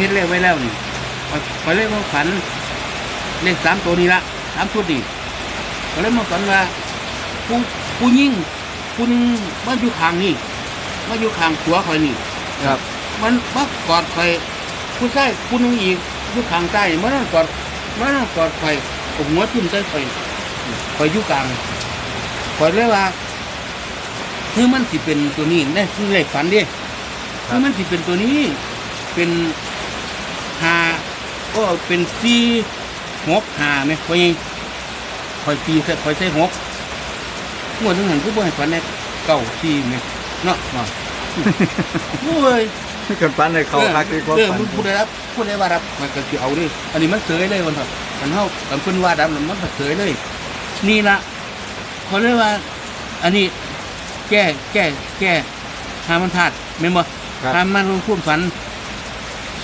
เฮ็ดเลขไว้แล้วนี่ข้อยข้อยเลยมาฝัน เลขสามตัวนี้ละสามชุดนี่ก็เลยมาฝันว่าผู้ผู้ยิ่งผู้หนึงมาอยู่ข้างนี่มาอยู่ข้างขัวข่อยนี่ครับ มันมากอดข่อยผู้ชายผู้หนึงอีกอยู่ข้างใต้มันนั่งกอดมันนั่งกอดข่อยผมหัวจุ่มใส่ข่อยข่อยอยู่กลางข่อยเลยว่าคือมันสิเป็นตัวนี้นี่คือเลขฝันเดิครับคือมันสิเป็นตัวนี้เป็น หาก็เป็นสี่หกหาไหมข่อยยังข่อยตีใส่ข่อยใส่หกงวดนึงหันคือบ่ให้ฝันในเก้าสี่ไหมเนาะเนาะโอ้ยกันปันในเขาคักที่เขาเออปันมึงพูดได้รับพูดได้ว่ารับมันก็คือเอาดิอันนี้มันเสยเลยมันเถอะมันเฮากันเพิ่นว่าดับแล้วมันก็เสยเลย นี่ละเขาเรียกว่า อันนี้แก้แก้แก้หามันพลาดแม่นบ่ครับหามันลงพูดฝัน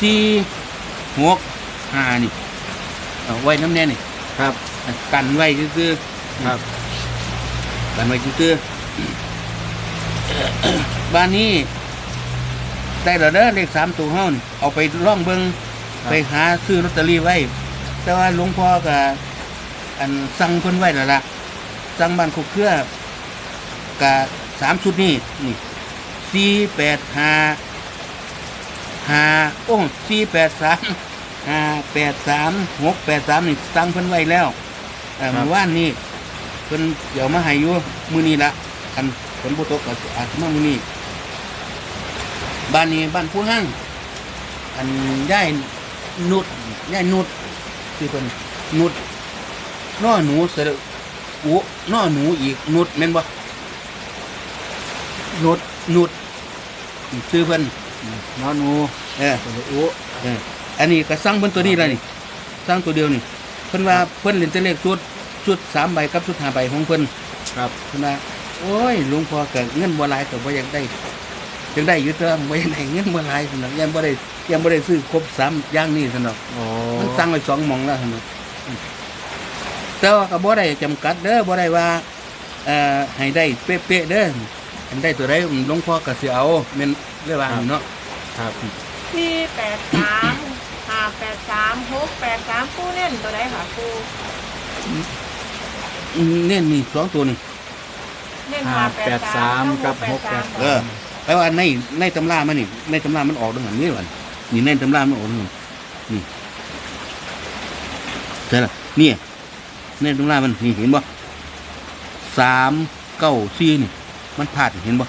สี่ หกห้านี่เอาไว้น้ำแน่นี่ครับ กันไว้คือๆครับ กันไว้คือๆบ้านนี้ได้แล้วเด้อเลขสามตัวเฮานี่เอาไปล่องเบิงครับไปหาซื้อลอตเตอรี่ไว้ แต่ว่าหลวงพ่อก็อันสั่งเพิ่นไว้แล้วล่ะสั่งบ้านคุกเครือกับสามชุดนี้นี่สี่แปดห้า ห้าโอ้สี่แปดสามห้าแปดสามหกแปดสามนี่สั่งเพิ่นไว้แล้วเอ่อครับ เมื่อวานนี้เพิ่นเดี๋ยวมาให้อยู่มื้อนี้ละคันฝนบ่ตกก็อาจจะมามื้อนี้บ้านนี้บ้านผู้ห้างอันย่ายนุดย่ายนุดคือเป็นนุดน้อหนูเสด็จอุน้อหนูอีกนุดแม่นบ่นุดนุดชื่อเพิ่น นอนูเออตัวอุเอออันนี้ก็สั่งเพิ่นตัวนี้แล้วนี่สั่งตัวเดียวนี่ เพิ่นว่าเพิ่นเล่นแต่เลขชุดชุดสามใบกับชุดห้าใบของเพิ่นครับเพิ่นว่าโอ้ยหลวงพ่อก็เงินบ่หลายก็บ่อยากได้อยากได้อยู่เด้อบ่อยากได้เงินบ่หลายซั่นน่ะยังบ่ได้ยังบ่ได้ซื้อครบสามอย่างนี้ซั่นเนาะโอ้มันสั่งไว้สองหมองแล้วหั่นน่ะอืมแต่ว่าก็บ่ได้จำกัดเด้อบ่ได้ว่าเอ่อให้ได้เป๊ะๆเด้ออันได้ตัวใดหลวงพ่อก็สิเอาแม่นเรียกว่าหั่นเนาะ ครับสี่แปดสามห้าแปดสามหกแปดสามผู้เล่นตัวใดค่ะผู้อืมเน้นนี่สองตัวนี่เล่นห้าห้าแปแปดดสาสามมกับหกแปดเออแปลว่าในในตำรามันนี่ในตำรามันออกดังนั้นนี่หวันนี่ในตำรามันออกดังนั้นนี่ใช่ละนี่ในตำรามันนี่เห็นบ่สามเก้าสี่นี่ มันพลาดเห็นบ่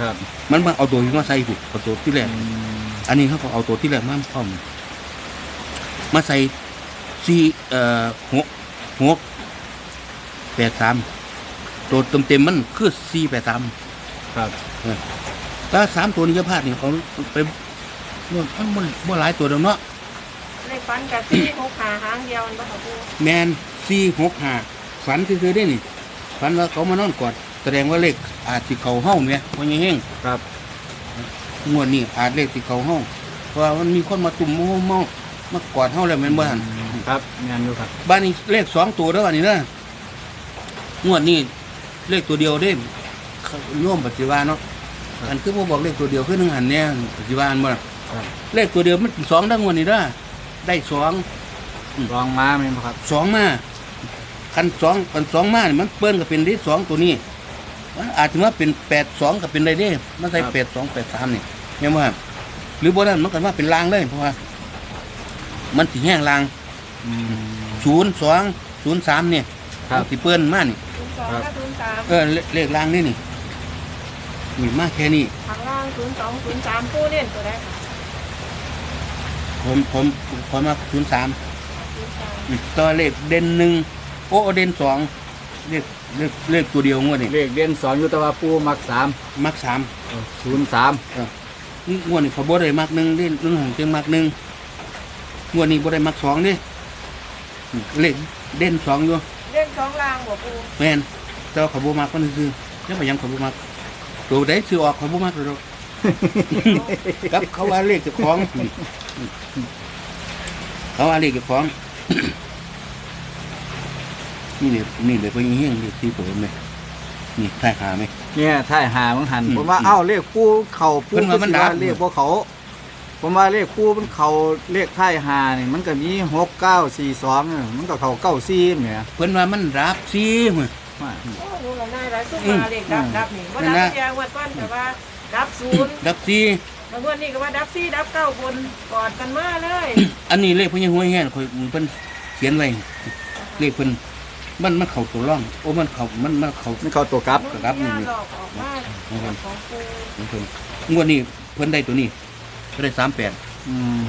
ครับ มันมาเอาตัวที่มาใส่ผูกเอาตัวที่แรก อืมอันนี้เขาก็เอาตัวที่แรกมาพร้อมมาใส่สี่เอ่อหกหกแปดสามตัวเต็มเต็มๆมันคือสี่แปดสามครับถ้าสามตัวนี้จะพลาดนี่เขาไปมันมันมันหลายตัวเดียวเนาะในฟันกับสี่หกหาหางเดียวมันบ่ค่ะผู้แมนสี่หกห้าฝันคือๆได้นี่ฝันว่าเขามานอนกอดแสดงว่าเลขอาจสิเขาห้องเนี่ยวันยังเฮงครับ งวดนี้อาจเลขสิเขาห้องเพราะว่ามันมีคนมาตุ่มโมเมามากอดเฮาแล้วแม่นบ่ทันครับงานอยู่ครับบ้านนี้เลขสองตัวแล้วอันนี้นะงวดนี้เลขตัวเดียวได้โย่มปฏิวาเนาะอันคือผมบอกเลขตัวเดียวคือหนึ่งหันเนี่ยปฏิวาอันบ่ล่ะครับเลขตัวเดียวมันสองดังวันนี้เด้อได้สองลองม้าไหมครับสองมาคันสองคันสองมานี่มันเปิ้นก็เป็นที่สองตัวนี้ มันอาจจะว่าเป็นแปดสองก็เป็นได้เด้มันใส่แปดสองแปดสามนี่เนี่ยว่าหรือบ่นั้นมันก็ว่าเป็นลางเลยเพราะว่า มันสิแห้งลางอืมศูนย์สองศูนย์สามเนี่ยครับสิเปิ้นมานี่ศูนย์สองครับกับศูนย์สามเออเลเลขลางนี่นี่นี่มาแค่นี้ ข้างล่างศูนย์สองศูนย์สามผู้เล่นตัวใดค่ะผมผมผมมาศูนย์สามศูนย์สามตัวเลขเด่นหนึ่งโอ้เด่นสอง เลขเลขเลขตัวเดียวงวดนี่เลขเด่นสองอยุตวาปูมักสามมักสามศูนย์สามนี่งวดนี้เขาบ่ได้มักหนึ่งเด่นเรื่องของเพียงมักหนึ่งงวดนี้บ่ได้มักสองเดิเลขเด่นสองอยู่เล่นสองล่างบ่ผู้แม่นแต่ว่าเขาบ่มักมันคือแล้วไปยังเขาบ่มักตัวใดซื้อออกเขาบ่มักเลยครับเขาว่าเลขเจ้าของ เขาว่าเลขเจ้าของ นี่เลยนี่เลยเป็นเฮี้ยงเลขที่ตัวไหมนี่ท่ายหาไหม เนี่ยท่ายหามังหันอืมผมว่าอืมเอ้าเลขปูเข่าปูเพิ่นว่ามันดับ เลขพวกเขา ผมว่าเลขปูมันเขาเลขท้ายหานี่มันก็มีหกเก้าสี่สองมันก็เขาเก้าสี่เนี่ยเพิ่นว่ามันรับซีมื้อว่าโอ้ดูแล้วได้หลายซุ้มอืมมาเลขดับดับนี่ว่านั่นดันะบยางวัดก้อนแต่ว่าดับศูนย์รับซีบางวันนี่ก็ว่าดับสี่ดับเก้าคนกอดกันมาเลยอันนี้เลขเพิ่นยังห้วยแง่ข่อยเพิ่นเขียนไว้เลขเพิ่น มันมันเข้าตัวร่อง โอ้มันเข้ามันมันเข้ามันเขาตัวกลับ ครับนี่หลอกออกมาของปูของเพิ่นงวดนี้เพิ่นได้ตัวนี้เพิ่นได้38อืม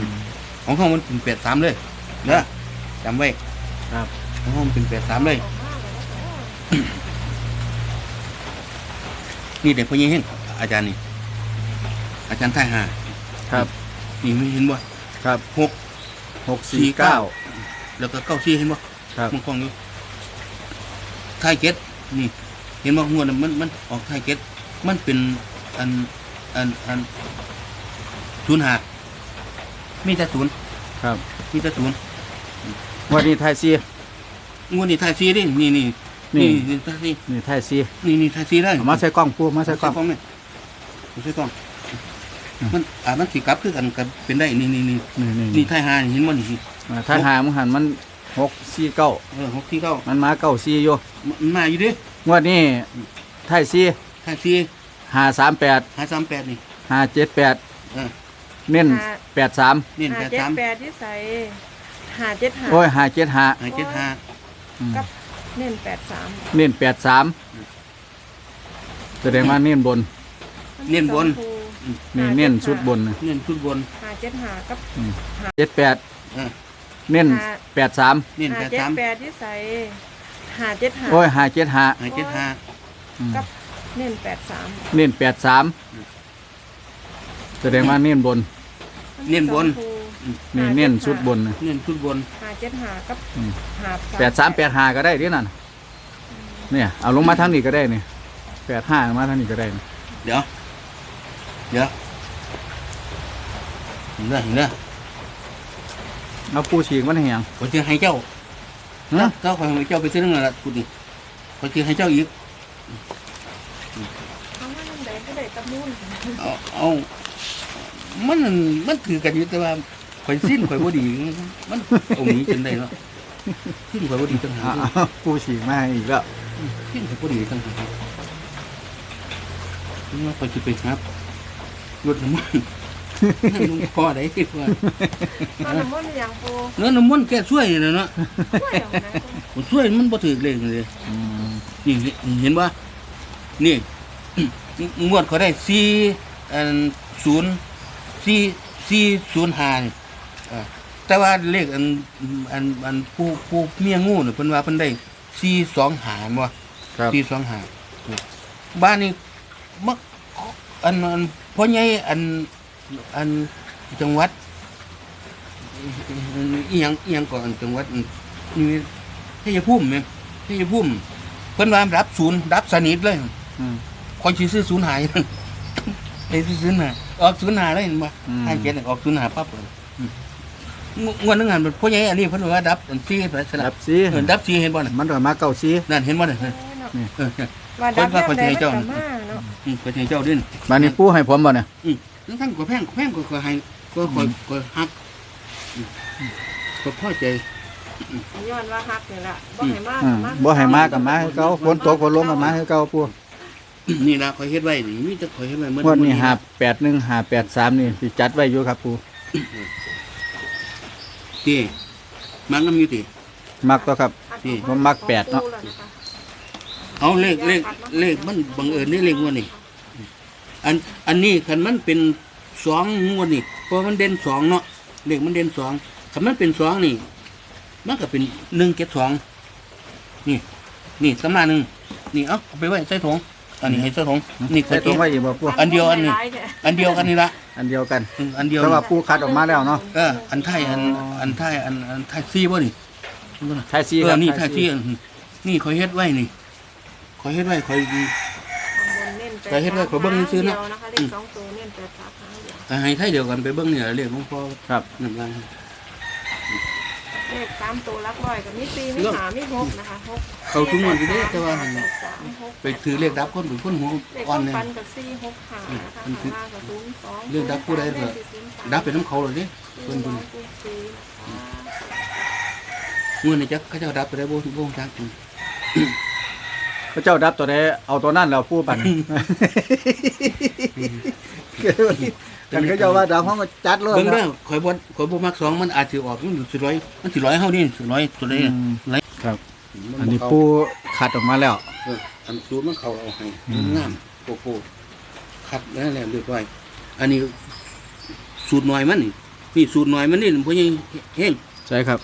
ของเขามันเป็น83เลยเด้อจำไว้ครับ ของเขามันเป็น83เลยออกมาเลยนะนี่เด็กพญิงเฮงอาจารย์นี่ อาจารย์ท่ายหาครับ นี่มีเห็นบ่ครับหกหกสี่เก้าแล้วก็เก้าซี่เห็นบ่ครับ มันกล้อง อยู่ท้ายเก็ตนี่ เห็นบ่งวดน่ะมันมันออกท้ายเก็ตมันเป็นอันอันอันศูนย์หามีแต่ศูนย์ครับมีแต่ศูนย์วันนี้ไทยซีงวดนี้ท้ายซี่ดินี่นี่นี่นี่ท้ายซี่นี่ไทยซีนี่นี่ท้ายซี่ได้เอามาใส่กล้องปูมาใส่กล้องใส่กล้องนี่ใส่กล้องมันอ่ามันสิกลับคือกันกันเป็นได้นี่นี่นี่นี่นี่นี่ท้ายหานี่เห็นบ่นี่อ่าถ้าหามันหันมัน หกสี่เก้าเออหกที่เก้ามันมาเก้าสี่อยู่มันมาอยู่เดิงวดนี้ไทยซีท้ายซี่หาสามแปดหาสามแปดนี่หาเจ็ดแปดเออเน้นแปดสามเน้นหาแปดเจ็ดสามแปดที่ใส่หาเจ็ดหาโอ้ยหาเจ็ดหาหาเจ็ดห้าอืมกับเน้นแปดสามเน้นแปดสามแสดงว่าเน้นบน เน้นบน นี่เน้นชุดบนน่ะเน้นชุดบนหาเจ็ดหากับเจ็ดแปด เออ เน้นแปดสามเน้นหาแปดเจ็ดสามแปดที่ใส่หาเจ็ดหาโอ้ยหาเจ็ดหาหาเจ็ดห้าอืมกับเน้นแปดสามเน้นแปดสามแสดงว่าเน้นบนเน้นบนนี่เน้นชุดบนน่ะเน้นชุดบนหาเจ็ดหากับอืมหาแปดสามแปดหาก็ได้เดินั่นเนี่ยเอาลงมาทางนี้ก็ได้เนี่ยแปดห้ามาทางนี้ก็ได้นี่เดี๋ยวเดี๋ยวเห็นเด้อเห็นเด้อ เอาปูฉีกมันให้หยังผมจะให้เจ้าฮะเจ้าคอยให้เจ้าไปซื้อนั่นแหละพูดนี่ผมจะให้เจ้าอีกเอามาน้ำแดงก็ได้ตะมูนเอาเอามันมันคือกันอยู่แต่ว่าข่อยสิ้นข่อยบ่ดี มันเอาหนีจนได้เนาะสิ้นข่อยบ่ดีจังหาเอากเอาปูฉีกมาให้อีกแล้วสิ้นข่อยบ่ดีจังหากนี่ว่าข่อยสิไปครับรถน้ำมัน นั่นลุงพ่อได้ที่ว่าตอนน้ำมันต์อย่างปูเนื้อน้ำมันแก่ช่วยนี่เนาะช่วยเอานะผมช่วยมันบ่ถือเลยเลยอืมนี่เห็นว่านี่ งวดเขาได้สี่อันศูนย์สี่สี่ศูนย์ห้านี่อ่าแต่ว่าเลขอันอันอันผู้ผู้เมียงูเนี่ยเพิ่นว่าเพิ่นได้สี่สองหาบ่ ครับสี่สองหาบ้านนี้มักอันอันพ่อใหญ่อัน อันจังหวัดอีหยังอีหยังก่อนจังหวัดนี่ชัยภูมิแม่งชัยภูมิเพิ่นว่ารับศูนย์รับสนิทเลยอืมคอยสิซื้อศูนย์หายไอ้ซื้อศูนย์หายออกศูนย์หายเลยเห็นบ่อืมห้าเจ็ดออกศูนย์หายปั๊บเลยอืมงงวดนึงงานพ่อใหญ่อันนี้เพิ่นว่าดับอันซี่ไปสคลัรับบซีเออดับซี่เห็นบ่น่ะมันก็มาเก้าซีนั่นเห็นบ่น่ะเออนี่เออว่าดับคนว่าแม่คนแดที่งให้ก็เจ้ามาเนาะอืมก็ให้เจ้าดิ้นบานนี้ปูให้ผมบ่เนี่ย อืมแล้วท่านก็แพงก็แพงก็ก็ให้ก็คอยก็ฮักอืมก็พอใจย้อนว่าฮักนี่แหละบ่ให้มากอืมบ่ให้มากับมาให้เขาฝนตกฝนลงกับมาให้เขาปูนี่ล่ะคอยเฮ็ดไว้นี่มีแต่คอยเฮ็ดไว้เมื่งวดนี้หาแปดหนึ่งหาแปดสามนี่สิจัดไว้อยู่ครับปูติมันนำอยู่ติมักตัวครับนี่ผมมักแปดเนาะเอาเลขเลขเลขมันบังเอิญนี่เลขงวดนี่ อันอันนี้คันมันเป็นสองงวดนี่เพราะมันเด่นสองเนาะเลขมันเด่นสองคันมันเป็นสองนี่ มันก็เป็นหนึ่งเจ็ดสองนี่ นี่ตำราหนึ่งนี่เอาเอาไปไว้ใส่ถุงอันนี้ให้ใส่ถุงนี่ใส่ตัวไว้อีกบ่ปูอันเดียวอันนี้อันเดียวกันนี่ละอันเดียวกันอืมอันเดียวแต่ว่าปูคัดออกมาแล้วเนาะเอออันไทยอันอันไทยอันอันไทยซีบ่นี่ไทยซีเอครัอบนี่ไทยซีอันนี่คอยเฮ็ดไว้นี่คอยเฮ็ดไว้คอย แต่เฮ็ดไว้ขอเบิ่งซื่อๆเนาะนะคะเลอืขมสองตัวเน้นแปดสามครั้งเดียวแต่ให้ไทยเดียวกันไปเบิ่งเนี่ยเรียกหลวงพ่อครับ นั่นกันเลขสามตัวหลักร้อยกับมีสี่มีหามีหกนะคะหกเขาทุกงวดอยู่เด้แต่ว่าแปดสามหกไปถือเลขดับคนเป็นคนหัวเลขอ่อนต้นเนี่ย ฟันกับสี่หกหานะคะมันคือข้างล่างกับศูนย์สองเรื่องดับผู้ใดเหรอดับเป็นน้ำเขาเลยเด้เพิ่เพิ่นนเพิ่เพิ่นนสี่นะคะเงินนี่จักเขาเจ้าดับไปได้บ่บ่จัก พระเจ้าดับตัวใดเอาตัวนั่นแล้วผู้ปันกันเขาเจ้าว่าดับเขามาจัดเลยเบิ่งเด้อข่อยบ่ข่อยบ่มักสองมันอาจสิออกมันอยู่สิร้อยมันสิร้อยเฮานี่สิร้อยตัวใดอะร้อยครับมัอันนี้บ่เข้าปูขัดออกมาแล้วเอออันสูตรมันเขาเอาให้อืมงามโกโก้คัดแล้วแล้วเรียบร้อยอันนี้สูตรน้อยมันนี่นี่สูตรน้อยมันนี่พ่อใหญ่เฮงใช่ครับ